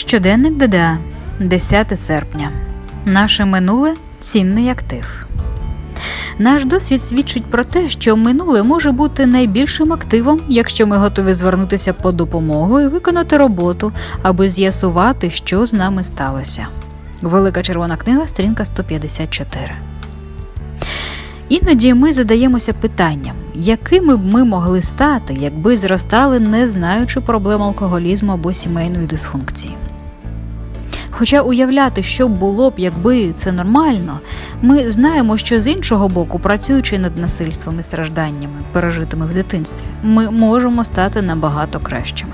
Щоденник ДДА, 10 серпня. Наше минуле цінний актив. Наш досвід свідчить про те, що минуле може бути найбільшим активом, якщо ми готові звернутися по допомогу і виконати роботу, аби з'ясувати, що з нами сталося. Велика червона книга, сторінка 154. Іноді ми задаємося питанням, якими б ми могли стати, якби зростали, не знаючи проблем алкоголізму або сімейної дисфункції. Хоча уявляти, що було б, якби це нормально, ми знаємо, що з іншого боку, працюючи над насильством і стражданнями, пережитими в дитинстві, ми можемо стати набагато кращими.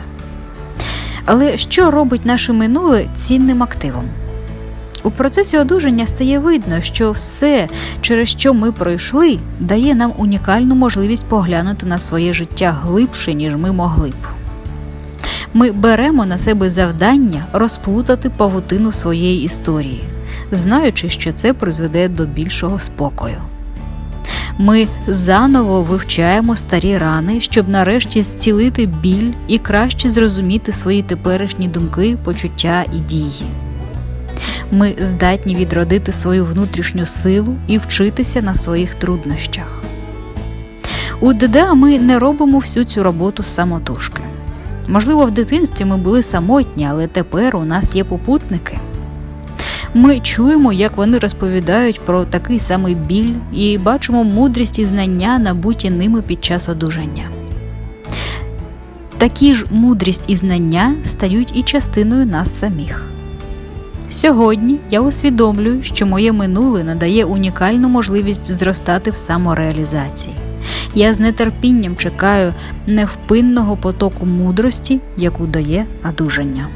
Але що робить наше минуле цінним активом? У процесі одужання стає видно, що все, через що ми пройшли, дає нам унікальну можливість поглянути на своє життя глибше, ніж ми могли б. Ми беремо на себе завдання розплутати павутину своєї історії, знаючи, що це призведе до більшого спокою. Ми заново вивчаємо старі рани, щоб нарешті зцілити біль і краще зрозуміти свої теперішні думки, почуття і дії. Ми здатні відродити свою внутрішню силу і вчитися на своїх труднощах. У ДДА ми не робимо всю цю роботу самотужки. Можливо, в дитинстві ми були самотні, але тепер у нас є попутники. Ми чуємо, як вони розповідають про такий самий біль і бачимо мудрість і знання, набуті ними під час одужання. Такі ж мудрість і знання стають і частиною нас самих. Сьогодні я усвідомлюю, що моє минуле надає унікальну можливість зростати в самореалізації. Я з нетерпінням чекаю невпинного потоку мудрості, яку дає одужання.